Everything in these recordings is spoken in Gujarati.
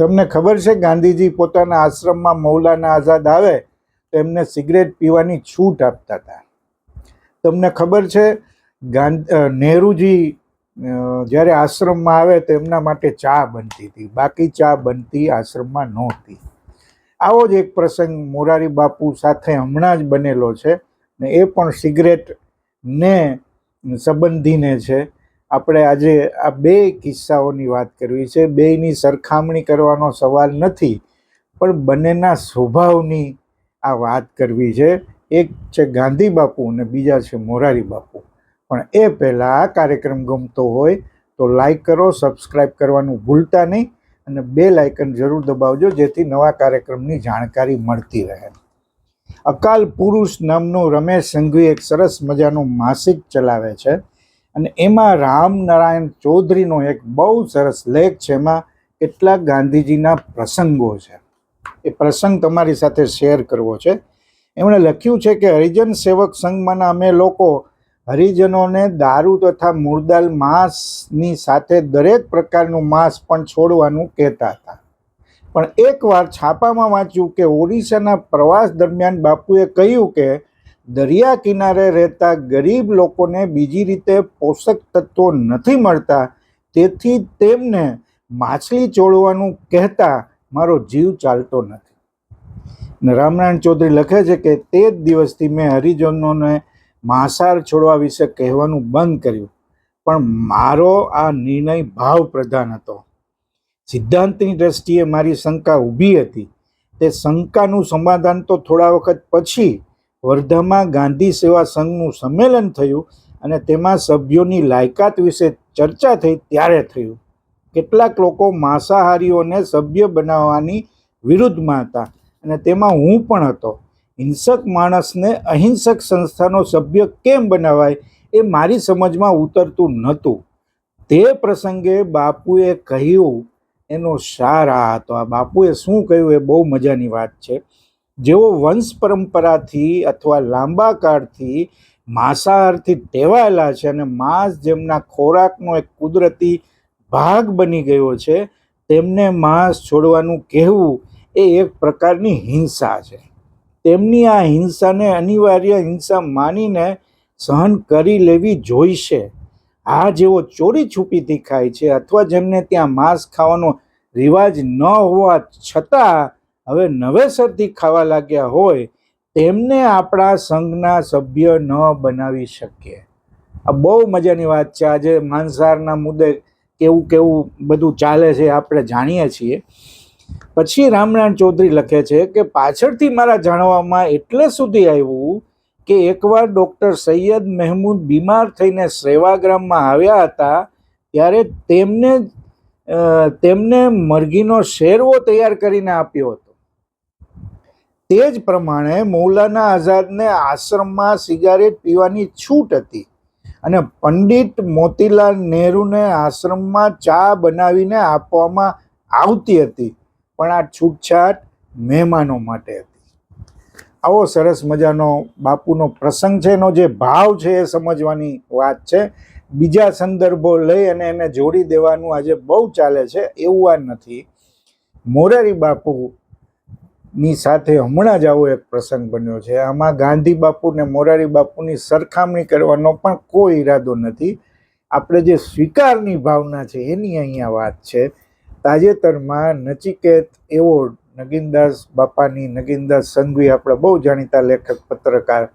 તમને ખબર છે, ગાંધીજી પોતાના આશ્રમમાં મૌલાના આઝાદ આવે તો એમને સિગરેટ પીવાની છૂટ આપતા હતા. તમને ખબર છે ગાંધી નહેરુજી જ્યારે આશ્રમમાં આવે તો એમના માટે ચા બનતી હતી. બાકી ચા બનતી આશ્રમમાં નહોતી. આવો જ એક પ્રસંગ મોરારી બાપુ સાથે હમણાં જ બનેલો છે ને એ પણ સિગરેટ ને સંબંધીને છે. આપણે આજે આ બે કિસ્સાઓની વાત કરવી છે. બેયની સરખામણી કરવાનો સવાલ નથી, પણ બંનેના સ્વભાવની આ વાત કરવી છે. એક છે ગાંધી બાપુ અને બીજા છે મોરારી બાપુ. પણ એ પહેલાં આ કાર્યક્રમ ગમતો હોય તો લાઈક કરો સબસ્ક્રાઈબ કરવાનું ભૂલતા નહીં અને બે લાઇકન જરૂર દબાવજો જેથી નવા કાર્યક્રમની જાણકારી મળતી રહે. અકાલ પુરુષ નામનું રમેશ સંઘવી એક સરસ મજાનું માસિક ચલાવે છે. અને એમાં રામનારાયણ ચૌધરીનો એક બહુ સરસ લેખ છે, એમાં કેટલાક ગાંધીજીના પ્રસંગો છે. એ પ્રસંગ તમારી સાથે શેર કરવો છે. એમણે લખ્યું છે કે હરિજન સેવક સંઘમાંના અમે લોકો હરિજનોને દારૂ તથા મૂળદાલ માંસની સાથે દરેક પ્રકારનું માંસ પણ છોડવાનું કહેતા હતા. પણ એકવાર છાપામાં વાંચ્યું કે ઓડિશાના પ્રવાસ દરમિયાન બાપુએ કહ્યું કે દરિયા કિનારે રહેતા ગરીબ લોકોને બીજી રીતે પોષક તત્વો નથી મળતા, તેથી તેમને માછલી ચોળવાનું કહેતા મારો જીવ ચાલતો નથી. ને રામનારાયણ ચૌધરી લખે છે કે તે જ દિવસથી મેં હરિજનોને માંસાહાર છોડવા વિશે કહેવાનું બંધ કર્યું, પણ મારો આ નિર્ણય ભાવ પ્રધાન હતો. સિદ્ધાંતની દ્રષ્ટિએ મારી શંકા ઊભી હતી. તે શંકાનું સમાધાન તો થોડા વખત પછી વર્ધામાં ગાંધી સેવા સંઘનું સંમેલન થયું અને તેમાં સભ્યોની લાયકાત વિશે ચર્ચા થઈ ત્યારે થયું. કેટલાક લોકો માંસાહારીઓને સભ્ય બનાવવાની વિરુદ્ધમાં હતા અને તેમાં હું પણ હતો. હિંસક માણસને અહિંસક સંસ્થાનો સભ્ય કેમ બનાવાય એ મારી સમજમાં ઉતરતું નહોતું. તે પ્રસંગે બાપુએ કહ્યું, એનો સાર આ હતો. આ બાપુએ શું કહ્યું એ બહુ મજાની વાત છે. જેઓ વંશ પરંપરાથી અથવા લાંબા કાળથી માંસાહારથી ટેવાયેલા છે અને માંસ જેમના ખોરાકનો એક કુદરતી ભાગ બની ગયો છે, તેમને માંસ છોડવાનું કહેવું એ એક પ્રકારની હિંસા છે. તેમની આ હિંસાને અનિવાર્ય હિંસા માનીને સહન કરી લેવી જોઈશે. આ જેઓ ચોરી છુપીથી ખાય છે અથવા જેમને ત્યાં માંસ ખાવાનો રિવાજ ન હોવા છતાં હવે નવેસરથી ખાવા લાગ્યા હોય, તેમને આપણા સંઘના સભ્ય ન બનાવી શકીએ. આ બહુ મજાની વાત છે. આજે માંસાહારના મુદ્દે કેવું કેવું બધું ચાલે છે આપણે જાણીએ છીએ. પછી રામનારાયણ ચૌધરી લખે છે કે પાછળથી મારા જાણવામાં એટલે સુધી આવ્યું કે એકવાર ડૉક્ટર સૈયદ મહેમૂદ બીમાર થઈને સેવાગ્રામમાં આવ્યા હતા, ત્યારે તેમને તેમને મરઘીનો શેરવો તૈયાર કરીને આપ્યો હતો. તે જ પ્રમાણે મૌલાના આઝાદને આશ્રમમાં સિગારેટ પીવાની છૂટ હતી અને પંડિત મોતીલાલ નહેરુને આશ્રમમાં ચા બનાવીને આપવામાં આવતી હતી. પણ આ છૂટછાટ મહેમાનો માટે હતી. આવો સરસ મજાનો બાપુનો પ્રસંગ છે, એનો જે ભાવ છે એ સમજવાની વાત છે. બીજા સંદર્ભો લઈ અને એને જોડી દેવાનું આજે બહુ ચાલે છે, એવું આ નથી. મોરારી બાપુ ની સાથે હમણાં જ આવો એક પ્રસંગ બન્યો છે. આમાં ગાંધી બાપુ ને મોરારી બાપુની સરખામણી કરવાનો પણ કોઈ ઈરાદો નથી. આપણે જે સ્વીકારની ભાવના છે એની અહીંયા વાત છે. તાજેતરમાં નચિકેત એવોર્ડ નગીનદાસ બાપાની નગીનદાસ સંઘવી આપણા બહુ જાણીતા લેખક, પત્રકાર,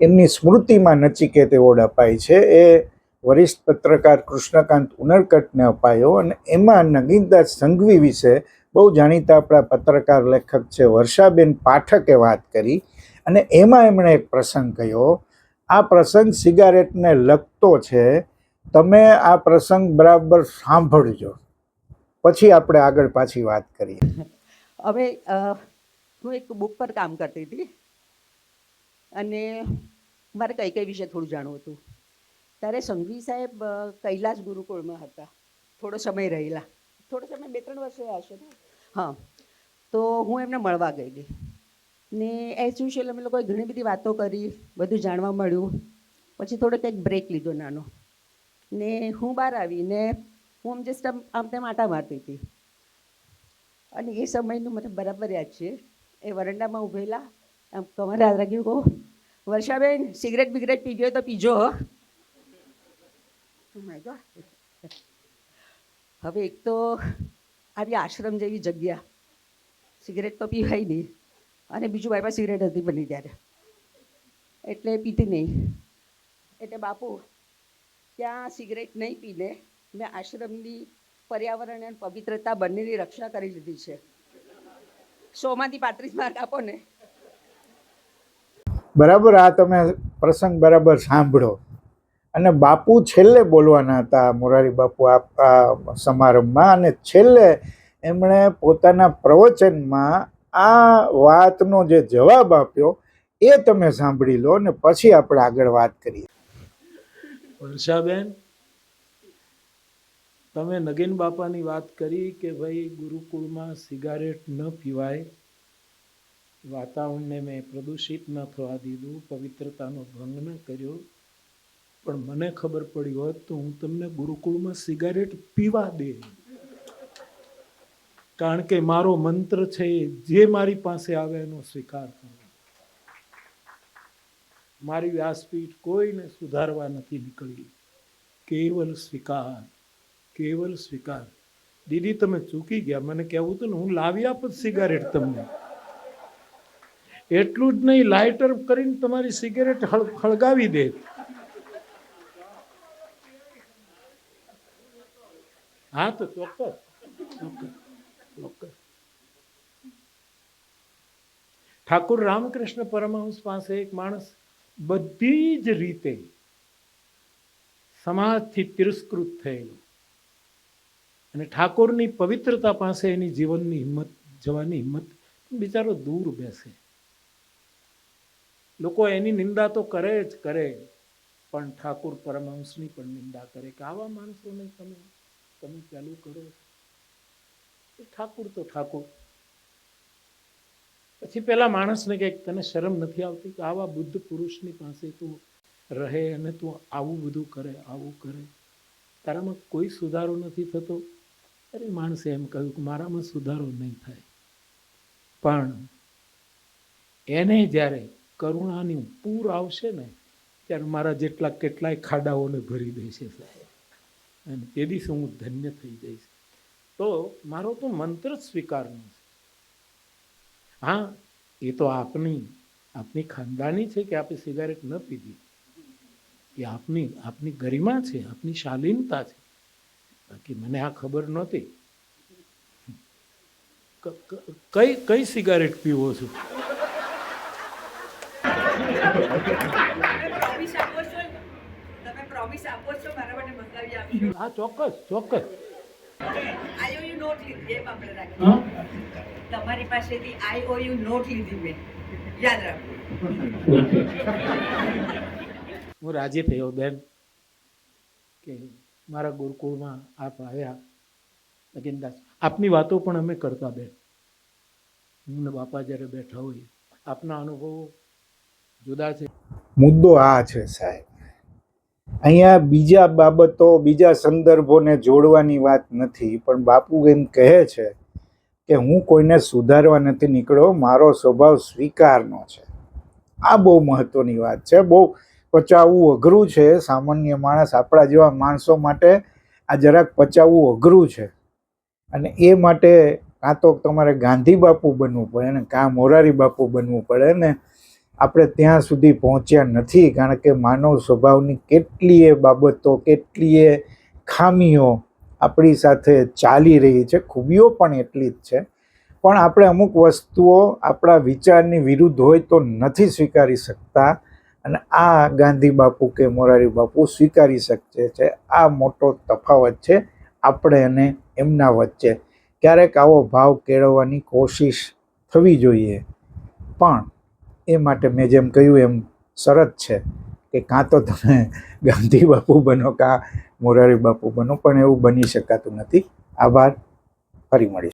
એમની સ્મૃતિમાં નચિકેત એવોર્ડ અપાય છે. એ વરિષ્ઠ પત્રકાર કૃષ્ણકાંત ઉનડકટને અપાયો અને એમાં નગીનદાસ સંઘવી વિશે બહુ જાણીતા આપણા પત્રકાર લેખક છે વર્ષાબેન પાઠકે વાત કરી અને એમાં એમણે એક પ્રસંગ કહ્યો, આ પ્રસંગ સિગારેટને લગતો છે. તમે આ પ્રસંગ બરાબર સાંભળજો. પછી આપણે આગળ પાછી વાત કરીએ. હવે હું એક બુક પર કામ કરતી હતી અને મારે કઈ કઈ વિશે થોડું જાણવું હતું. ત્યારે સંઘવી સાહેબ કૈલાસ ગુરુકુળમાં હતા. થોડો સમય રહેલા. થોડો સમય બે ત્રણ વર્ષે હશે ને? હા. તો હું એમને મળવા ગયેલી. ને એઝ યુઝ્યુઅલ અમે લોકોએ ઘણી બધી વાતો કરી, બધું જાણવા મળ્યું. પછી થોડો કંઈક બ્રેક લીધો નાનો. ને હું બહાર આવી ને હું જસ્ટ આમ આમ તેમ આટા મારતી હતી. અને એ સમયનું મને બરાબર યાદ છે. એ વરંડામાં ઊભેલા. આમ તમારે યાદ રાખ્યું કહો? વર્ષાબેન સિગરેટ બિગરેટ પીજો તો પીજો. હવે એક તો આવી આશ્રમ જેવી જગ્યા. સિગરેટ તો પીવાય નહીં. અને બીજું બાપા સિગરેટ હતી બની ત્યારે. એટલે પીતી નહીં. એટલે બાપુ ત્યાં સિગરેટ નહીં પીને મેં આશ્રમની પર્યાવરણ અને પવિત્રતા બંનેની રક્ષા કરી લીધી છે. સોમાંથી પાંત્રીસ માર્ક આપો ને. બરાબર, આ તમે પ્રસંગ બરાબર સાંભળો. અને બાપુ છેલ્લે બોલવાના હતા, મોરારી બાપુ, આ સમારંભમાં. અને છેલ્લે એમણે પોતાના પ્રવચનમાં આ વાતનો જે જવાબ આપ્યો, એ તમે સાંભળી લો અને પછી આપણે આગળ વાત કરીએ. વર્ષાબેન તમે નગીન બાપાની વાત કરી કે ભાઈ ગુરુકુળમાં સિગારેટ ન પીવાય, વાતાવરણને મેં પ્રદૂષિત ન થવા દીધું, પવિત્રતાનો ભંગ ન કર્યો. પણ મને ખબર પડી હોત તો હું તમને ગુરુકુળમાં સિગારેટ પીવા દે. કારણ કે મારો મંત્ર છે જે મારી પાસે આવે એનો સ્વીકાર કરો મારી વ્યાસપીઠ કોઈને સુધારવા નથી નીકળી. કેવલ સ્વીકાર કેવલ સ્વીકાર. દીદી, તમે ચૂકી ગયા. મને કહેવું હતું ને, હું લાવી આપત સિગારેટ તમને. એટલું જ નહીં, લાઇટર કરીને તમારી સિગારેટ હળગાવી દે. હા, તો ચોક્કસ. ઠાકુર રામકૃષ્ણ પરમહંસ પાસે એક માણસ બધી જ રીતે સમાજથી તિરસ્કૃત થયેલો. અને ઠાકોરની પવિત્રતા પાસે એની જીવનની હિંમત, જવાની હિંમત બિચારો દૂર બેસે. લોકો એની નિંદા તો કરે જ કરે, પણ ઠાકુર પરમહંસની પણ નિંદા કરે કે આવા માણસોને તમે તમે ચાલુ કરો. એ ઠાકુર તો ઠાકુર. પછી પેલા માણસને કહે કે તને શરમ નથી આવતી કે આવા બુદ્ધ પુરુષની પાસે તું રહે અને તું આવું બધું કરે, આવું કરે. તારામાં કોઈ સુધારો નથી થતો? અરે, માણસે એમ કહ્યું કે મારામાં સુધારો નહીં થાય. પણ એને જ્યારે કરુણાની પૂર આવશે ને, ત્યારે મારા જેટલા કેટલાય ખાડાઓને ભરી દેશે સાહેબ. અને તે દિવસે હું ધન્ય થઈ જઈશ. તો મારો તો મંત્ર જ સ્વીકારનો છે. હા, એ તો આપની આપની ખાનદાની છે કે આપે સિગારેટ ન પીધી? એ આપની આપની ગરિમા છે, આપની શાલીનતા છે. બાકી મને આ ખબર નહોતી. કઈ કઈ સિગારેટ પીવો છું પ્રોમિસ આપો છો તમે પ્રોમિસ આપો છો મારા માટે મંગાવી આપશો હા ચોક્કસ ચોક્કસ. આઈઓયુ નોટ લીધી એમ આપણે રાખીએ. તમારી પાસેથી આઈઓયુ નોટ લીધી મેં. યાદ રાખો હું રાજી થયો બેન કે મારા ગુરુકુળમાં આપ આવ્યા નગીનદાસ આપની વાતો પણ અમે કરતા બેન. હું ને બાપા જ્યારે બેઠા હોઈએ આપના અનુભવો જુદા છે. મુદ્દો આ છે સાહેબ. અહીંયા બીજા બાબતો, બીજા સંદર્ભોને જોડવાની વાત નથી, પણ બાપુ એમ કહે છે કે હું કોઈને સુધારવા નથી નીકળ્યો, મારો સ્વભાવ સ્વીકારનો છે. આ બહુ મહત્વની વાત છે. બહુ પચાવવું અઘરું છે. સામાન્ય માણસ આપણા જેવા માણસો માટે આ જરાક પચાવવું અઘરું છે. અને એ માટે કાં તો તમારે ગાંધી બાપુ બનવું પડે ને કાં મોરારી બાપુ બનવું પડે ને આપણે ત્યાં સુધી પહોંચ્યા નથી, કારણ કે માનવ સ્વભાવની કેટલીય બાબતો, કેટલીય ખામીઓ આપણી સાથે ચાલી રહી છે, ખૂબીઓ પણ એટલી જ છે. પણ આપણે અમુક વસ્તુઓ આપણા વિચારની વિરુદ્ધ હોય તો નથી સ્વીકારી શકતા. અને આ ગાંધી બાપુ કે મોરારી બાપુ સ્વીકારી શકે છે. આ મોટો તફાવત છે. આપણે અને એમના વચ્ચે ક્યારેક આવો ભાવ કેળવવાની કોશિશ થવી જોઈએ. પણ એ માટે મેં જેમ કહ્યું એમ શરત છે કે કાં તો તમે ગાંધી બાપુ બનો કાં મોરારી બાપુ બનો, પણ એવું બની શકાતું નથી. આભાર. ફરી મળીશું.